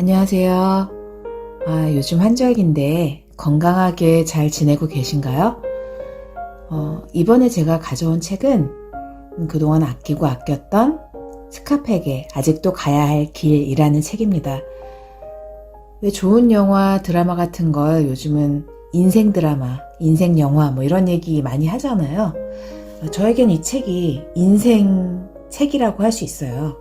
안녕하세요. 아, 요즘 한절기인데 건강하게 잘 지내고 계신가요? 어, 이번에 제가 가져온 책은 그동안 아끼고 아꼈던 스카팩의 아직도 가야 할 길이라는 책입니다. 왜 좋은 영화, 드라마 같은 걸 요즘은 인생 드라마, 인생 영화 뭐 이런 얘기 많이 하잖아요. 저에겐 이 책이 인생 책이라고 할 수 있어요.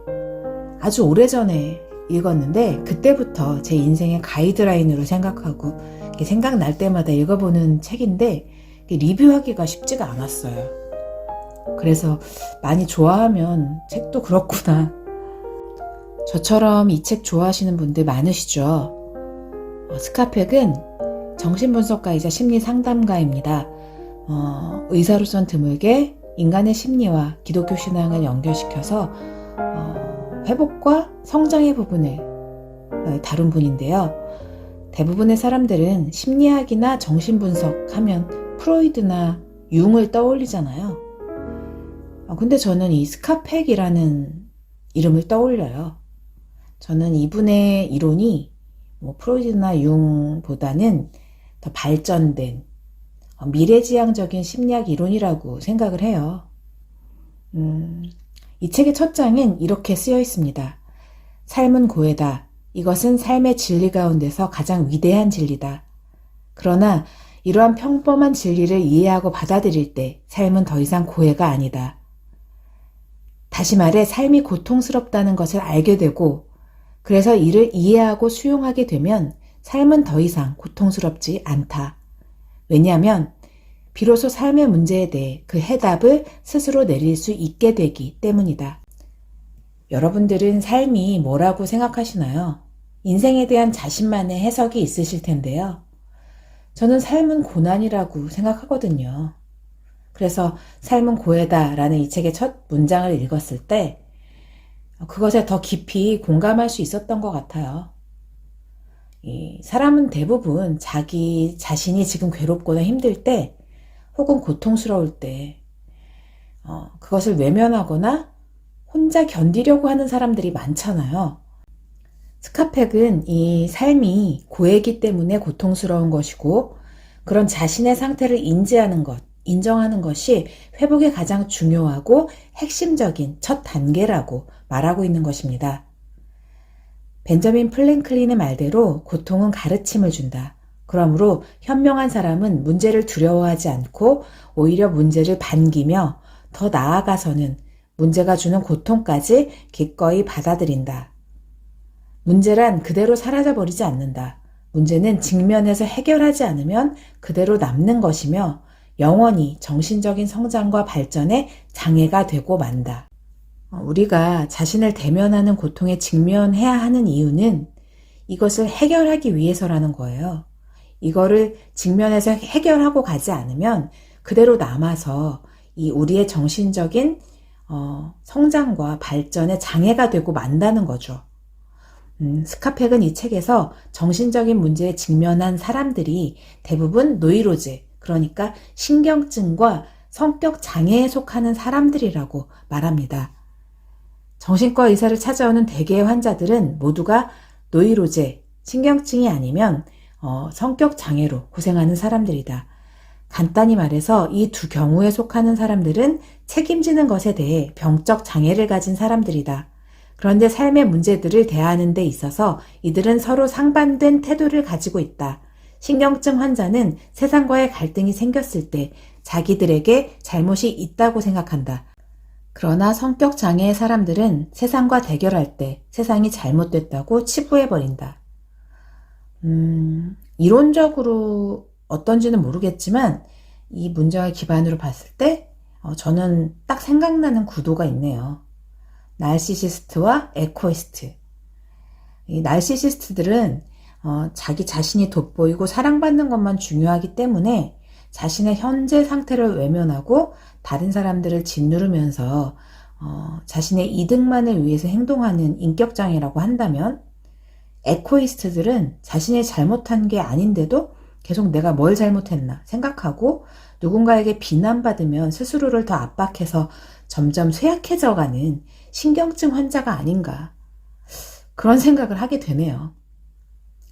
아주 오래전에 읽었는데 그때부터 제 인생의 가이드라인으로 생각하고 생각날 때마다 읽어보는 책인데 리뷰하기가 쉽지가 않았어요. 그래서 많이 좋아하면 책도 그렇구나. 저처럼 이 책 좋아하시는 분들 많으시죠? 어, 스카팩은 정신분석가이자 심리상담가입니다. 어, 의사로선 드물게 인간의 심리와 기독교 신앙을 연결시켜서 어, 회복과 성장의 부분을 어, 다룬 분인데요. 대부분의 사람들은 심리학이나 정신분석 하면 프로이드나 융을 떠올리잖아요. 어, 근데 저는 이 스카팩이라는 이름을 떠올려요. 저는 이분의 이론이 뭐 프로이드나 융보다는 더 발전된 어, 미래지향적인 심리학 이론이라고 생각을 해요. 음, 이 책의 첫 장엔 이렇게 쓰여 있습니다. 삶은 고해다. 이것은 삶의 진리 가운데서 가장 위대한 진리다. 그러나 이러한 평범한 진리를 이해하고 받아들일 때 삶은 더 이상 고해가 아니다. 다시 말해 삶이 고통스럽다는 것을 알게 되고 그래서 이를 이해하고 수용하게 되면 삶은 더 이상 고통스럽지 않다. 왜냐하면 비로소 삶의 문제에 대해 그 해답을 스스로 내릴 수 있게 되기 때문이다. 여러분들은 삶이 뭐라고 생각하시나요? 인생에 대한 자신만의 해석이 있으실 텐데요. 저는 삶은 고난이라고 생각하거든요. 그래서 삶은 고해다 라는 이 책의 첫 문장을 읽었을 때 그것에 더 깊이 공감할 수 있었던 것 같아요. 이 사람은 대부분 자기 자신이 지금 괴롭거나 힘들 때 혹은 고통스러울 때 어, 그것을 외면하거나 혼자 견디려고 하는 사람들이 많잖아요. 스카팩은 이 삶이 고해기 때문에 고통스러운 것이고 그런 자신의 상태를 인지하는 것, 인정하는 것이 회복의 가장 중요하고 핵심적인 첫 단계라고 말하고 있는 것입니다. 벤저민 플랭클린의 말대로 고통은 가르침을 준다. 그러므로 현명한 사람은 문제를 두려워하지 않고 오히려 문제를 반기며 더 나아가서는 문제가 주는 고통까지 기꺼이 받아들인다. 문제란 그대로 사라져버리지 않는다. 문제는 직면해서 해결하지 않으면 그대로 남는 것이며 영원히 정신적인 성장과 발전에 장애가 되고 만다. 우리가 자신을 대면하는 고통에 직면해야 하는 이유는 이것을 해결하기 위해서라는 거예요. 이거를 직면해서 해결하고 가지 않으면 그대로 남아서 이 우리의 정신적인 어, 성장과 발전에 장애가 되고 만다는 거죠. 음, 스카팩은 이 책에서 정신적인 문제에 직면한 사람들이 대부분 노이로제, 그러니까 신경증과 성격 장애에 속하는 사람들이라고 말합니다. 정신과 의사를 찾아오는 대개의 환자들은 모두가 노이로제, 신경증이 아니면 어, 성격 장애로 고생하는 사람들이다. 간단히 말해서 이 두 경우에 속하는 사람들은 책임지는 것에 대해 병적 장애를 가진 사람들이다. 그런데 삶의 문제들을 대하는 데 있어서 이들은 서로 상반된 태도를 가지고 있다. 신경증 환자는 세상과의 갈등이 생겼을 때 자기들에게 잘못이 있다고 생각한다. 그러나 성격 장애의 사람들은 세상과 대결할 때 세상이 잘못됐다고 치부해버린다. 음, 이론적으로 어떤지는 모르겠지만 이 문장을 기반으로 봤을 때 어, 저는 딱 생각나는 구도가 있네요. 날시시스트와 에코이스트. 이 날시시스트들은 어, 자기 자신이 돋보이고 사랑받는 것만 중요하기 때문에 자신의 현재 상태를 외면하고 다른 사람들을 짓누르면서 어, 자신의 이득만을 위해서 행동하는 인격장애라고 한다면 에코이스트들은 자신이 잘못한 게 아닌데도 계속 내가 뭘 잘못했나 생각하고 누군가에게 비난받으면 스스로를 더 압박해서 점점 쇠약해져 가는 신경증 환자가 아닌가 그런 생각을 하게 되네요.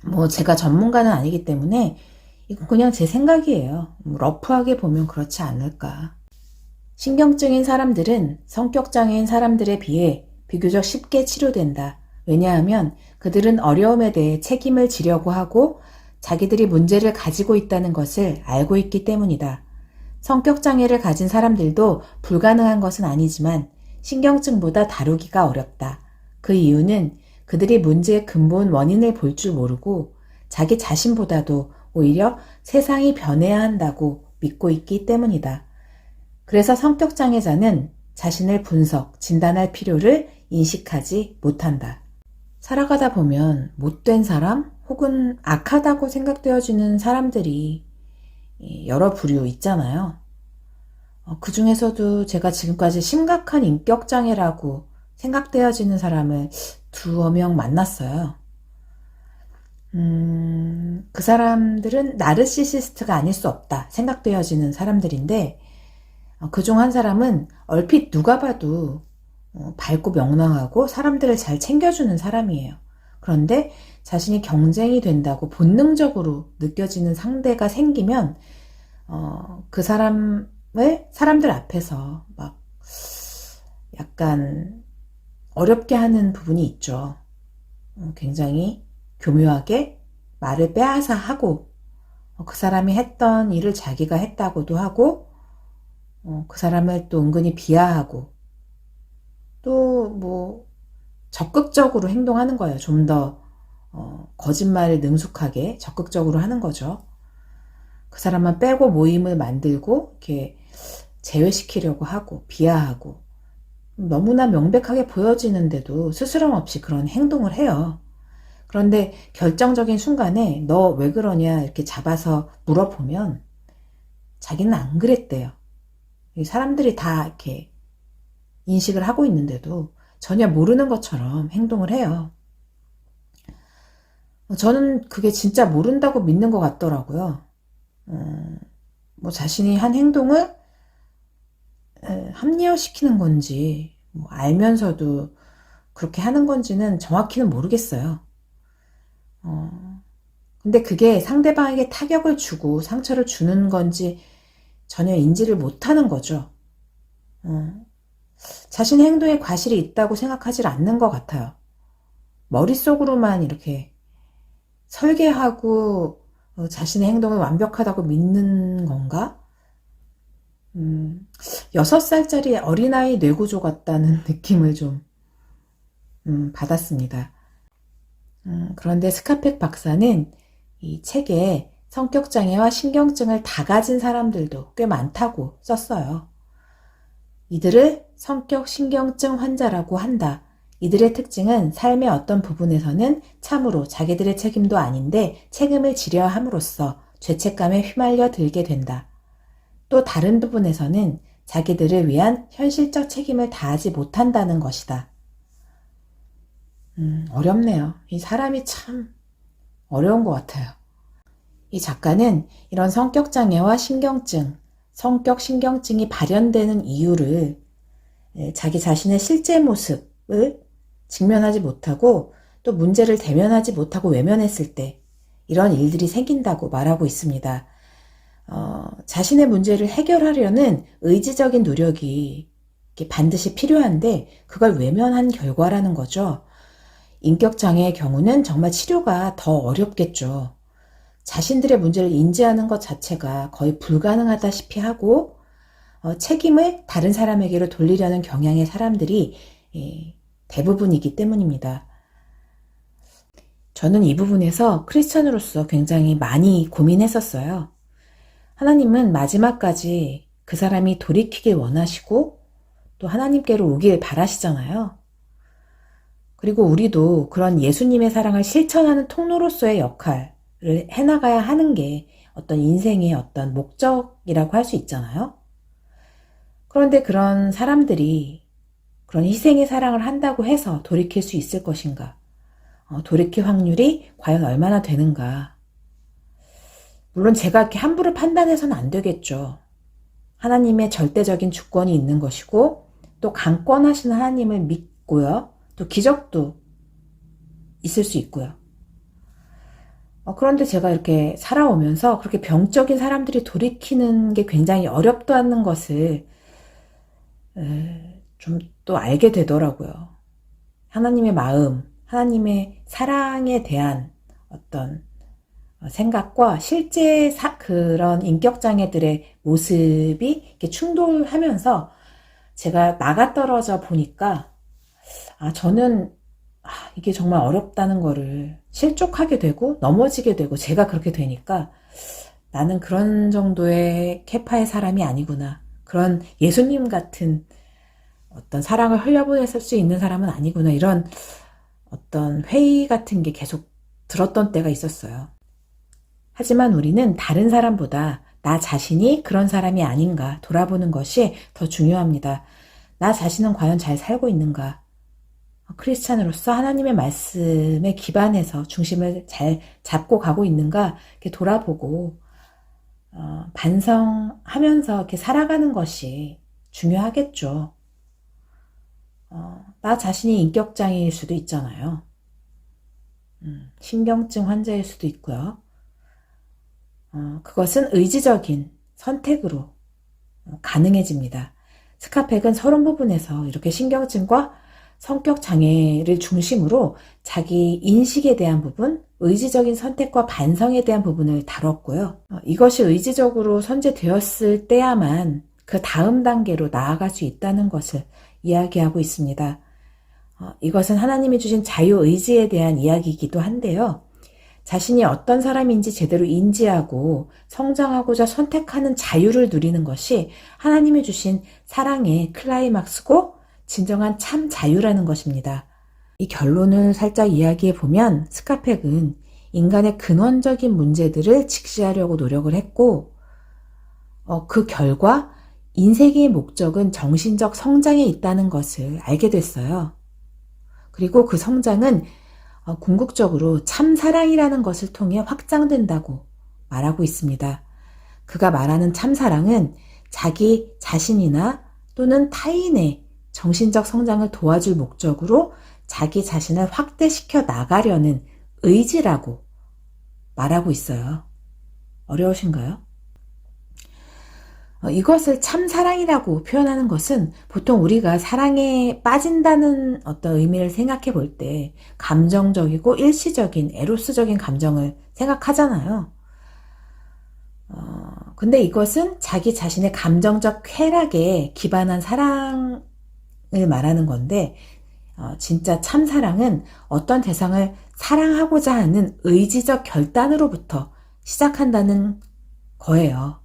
뭐 제가 전문가는 아니기 때문에 이건 그냥 제 생각이에요. 뭐 러프하게 보면 그렇지 않을까. 신경증인 사람들은 성격장애인 사람들에 비해 비교적 쉽게 치료된다. 왜냐하면 그들은 어려움에 대해 책임을 지려고 하고 자기들이 문제를 가지고 있다는 것을 알고 있기 때문이다. 성격장애를 가진 사람들도 불가능한 것은 아니지만 신경증보다 다루기가 어렵다. 그 이유는 그들이 문제의 근본 원인을 볼 줄 모르고 자기 자신보다도 오히려 세상이 변해야 한다고 믿고 있기 때문이다. 그래서 성격장애자는 자신을 분석, 진단할 필요를 인식하지 못한다. 살아가다 보면 못된 사람 혹은 악하다고 생각되어지는 사람들이 여러 부류 있잖아요. 그 중에서도 제가 지금까지 심각한 인격장애라고 생각되어지는 사람을 두어 명 만났어요. 음, 그 사람들은 나르시시스트가 아닐 수 없다 생각되어지는 사람들인데, 그중 한 사람은 얼핏 누가 봐도 어, 밝고 명랑하고 사람들을 잘 챙겨주는 사람이에요. 그런데 자신이 경쟁이 된다고 본능적으로 느껴지는 상대가 생기면, 어, 그 사람을 사람들 앞에서 막 약간 어렵게 하는 부분이 있죠. 어, 굉장히 교묘하게 말을 빼앗아 하고 어, 그 사람이 했던 일을 자기가 했다고도 하고 어, 그 사람을 또 은근히 비하하고 또 뭐 적극적으로 행동하는 거예요. 좀더 거짓말을 능숙하게 적극적으로 하는 거죠. 그 사람만 빼고 모임을 만들고 이렇게 제외시키려고 하고 비하하고 너무나 명백하게 보여지는데도 스스럼 없이 그런 행동을 해요. 그런데 결정적인 순간에 너 왜 그러냐 이렇게 잡아서 물어보면 자기는 안 그랬대요. 사람들이 다 이렇게 인식을 하고 있는데도 전혀 모르는 것처럼 행동을 해요. 저는 그게 진짜 모른다고 믿는 것 같더라고요. 음, 뭐 자신이 한 행동을 합리화시키는 건지 뭐 알면서도 그렇게 하는 건지는 정확히는 모르겠어요. 어, 근데 그게 상대방에게 타격을 주고 상처를 주는 건지 전혀 인지를 못하는 거죠. 어, 자신의 행동에 과실이 있다고 생각하지 않는 것 같아요. 머릿속으로만 이렇게 설계하고 어, 자신의 행동을 완벽하다고 믿는 건가? 음, 6살짜리 어린아이 뇌구조 같다는 느낌을 좀 음, 받았습니다. 음, 그런데 스카펙 박사는 이 책에 성격장애와 신경증을 다 가진 사람들도 꽤 많다고 썼어요. 이들을 성격 신경증 환자라고 한다. 이들의 특징은 삶의 어떤 부분에서는 참으로 자기들의 책임도 아닌데 책임을 지려 함으로써 죄책감에 휘말려 들게 된다. 또 다른 부분에서는 자기들을 위한 현실적 책임을 다하지 못한다는 것이다. 음, 어렵네요. 이 사람이 참 어려운 것 같아요. 이 작가는 이런 성격장애와 신경증, 성격 신경증이 발현되는 이유를 예, 자기 자신의 실제 모습을 직면하지 못하고 또 문제를 대면하지 못하고 외면했을 때 이런 일들이 생긴다고 말하고 있습니다. 어, 자신의 문제를 해결하려는 의지적인 노력이 반드시 필요한데 그걸 외면한 결과라는 거죠. 인격장애의 경우는 정말 치료가 더 어렵겠죠. 자신들의 문제를 인지하는 것 자체가 거의 불가능하다시피 하고 어, 책임을 다른 사람에게로 돌리려는 경향의 사람들이 예, 대부분이기 때문입니다. 저는 이 부분에서 크리스천으로서 굉장히 많이 고민했었어요. 하나님은 마지막까지 그 사람이 돌이키길 원하시고 또 하나님께로 오길 바라시잖아요. 그리고 우리도 그런 예수님의 사랑을 실천하는 통로로서의 역할을 해나가야 하는 게 어떤 인생의 어떤 목적이라고 할 수 있잖아요. 그런데 그런 사람들이 그런 희생의 사랑을 한다고 해서 돌이킬 수 있을 것인가? 어, 돌이킬 확률이 과연 얼마나 되는가? 물론 제가 이렇게 함부로 판단해서는 안 되겠죠. 하나님의 절대적인 주권이 있는 것이고 또 강권하신 하나님을 믿고요. 또 기적도 있을 수 있고요. 어, 그런데 제가 이렇게 살아오면서 그렇게 병적인 사람들이 돌이키는 게 굉장히 어렵다는 것을 좀 또 알게 되더라고요. 하나님의 마음, 하나님의 사랑에 대한 어떤 생각과 실제 사, 그런 인격장애들의 모습이 이렇게 충돌하면서 제가 나가 떨어져 보니까 아, 저는 아, 이게 정말 어렵다는 거를 실족하게 되고 넘어지게 되고 제가 그렇게 되니까 나는 그런 정도의 캐파의 사람이 아니구나. 그런 예수님 같은 어떤 사랑을 흘려보낼 수 있는 사람은 아니구나. 이런 어떤 회의 같은 게 계속 들었던 때가 있었어요. 하지만 우리는 다른 사람보다 나 자신이 그런 사람이 아닌가 돌아보는 것이 더 중요합니다. 나 자신은 과연 잘 살고 있는가? 크리스찬으로서 하나님의 말씀에 기반해서 중심을 잘 잡고 가고 있는가 이렇게 돌아보고 어, 반성하면서 이렇게 살아가는 것이 중요하겠죠. 어, 나 자신이 인격장애일 수도 있잖아요. 음, 신경증 환자일 수도 있고요. 어, 그것은 의지적인 선택으로 어, 가능해집니다. 스카펙은 서론 부분에서 이렇게 신경증과 성격 장애를 중심으로 자기 인식에 대한 부분, 의지적인 선택과 반성에 대한 부분을 다뤘고요. 어, 이것이 의지적으로 선제되었을 때야만 그 다음 단계로 나아갈 수 있다는 것을 이야기하고 있습니다. 어, 이것은 하나님이 주신 자유의지에 대한 이야기이기도 한데요. 자신이 어떤 사람인지 제대로 인지하고 성장하고자 선택하는 자유를 누리는 것이 하나님이 주신 사랑의 클라이막스고 진정한 참 자유라는 것입니다. 이 결론을 살짝 이야기해 보면 스카펙은 인간의 근원적인 문제들을 직시하려고 노력을 했고, 어, 그 결과 인생의 목적은 정신적 성장에 있다는 것을 알게 됐어요. 그리고 그 성장은 어, 궁극적으로 참 사랑이라는 것을 통해 확장된다고 말하고 있습니다. 그가 말하는 참 사랑은 자기 자신이나 또는 타인의 정신적 성장을 도와줄 목적으로 자기 자신을 확대시켜 나가려는 의지라고 말하고 있어요. 어려우신가요? 어, 이것을 참 사랑이라고 표현하는 것은 보통 우리가 사랑에 빠진다는 어떤 의미를 생각해 볼 때 감정적이고 일시적인 에로스적인 감정을 생각하잖아요. 어, 근데 이것은 자기 자신의 감정적 쾌락에 기반한 사랑을 말하는 건데, 어, 진짜 참사랑은 어떤 대상을 사랑하고자 하는 의지적 결단으로부터 시작한다는 거예요.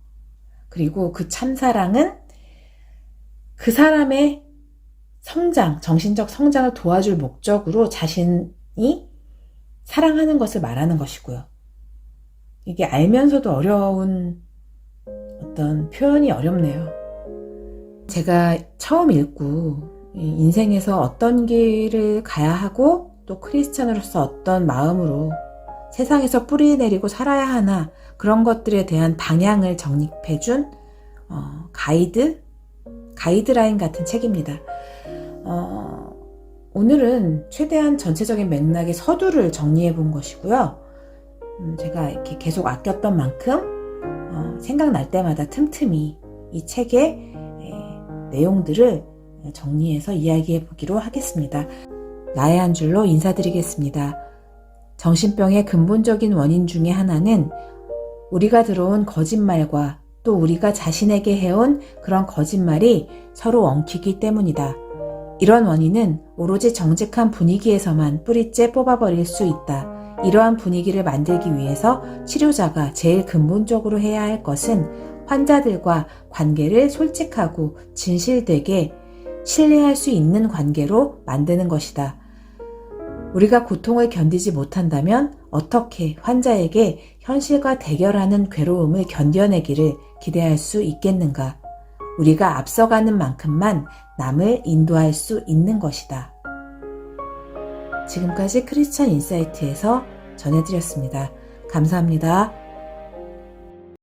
그리고 그 참사랑은 그 사람의 성장, 정신적 성장을 도와줄 목적으로 자신이 사랑하는 것을 말하는 것이고요. 이게 알면서도 어려운 어떤 표현이 어렵네요. 제가 처음 읽고 인생에서 어떤 길을 가야 하고 또 크리스찬으로서 어떤 마음으로 세상에서 뿌리 내리고 살아야 하나 그런 것들에 대한 방향을 정립해준 어, 가이드, 가이드라인 같은 책입니다. 어, 오늘은 최대한 전체적인 맥락의 서두를 정리해 본 것이고요. 음, 제가 이렇게 계속 아꼈던 만큼 어, 생각날 때마다 틈틈이 이 책의 에, 내용들을 정리해서 이야기해 보기로 하겠습니다. 나의 한 줄로 인사드리겠습니다. 정신병의 근본적인 원인 중의 하나는 우리가 들어온 거짓말과 또 우리가 자신에게 해온 그런 거짓말이 서로 엉키기 때문이다. 이런 원인은 오로지 정직한 분위기에서만 뿌리째 뽑아버릴 수 있다. 이러한 분위기를 만들기 위해서 치료자가 제일 근본적으로 해야 할 것은 환자들과 관계를 솔직하고 진실되게 신뢰할 수 있는 관계로 만드는 것이다. 우리가 고통을 견디지 못한다면 어떻게 환자에게 현실과 대결하는 괴로움을 견뎌내기를 기대할 수 있겠는가? 우리가 앞서가는 만큼만 남을 인도할 수 있는 것이다. 지금까지 크리스천 인사이트에서 전해드렸습니다. 감사합니다.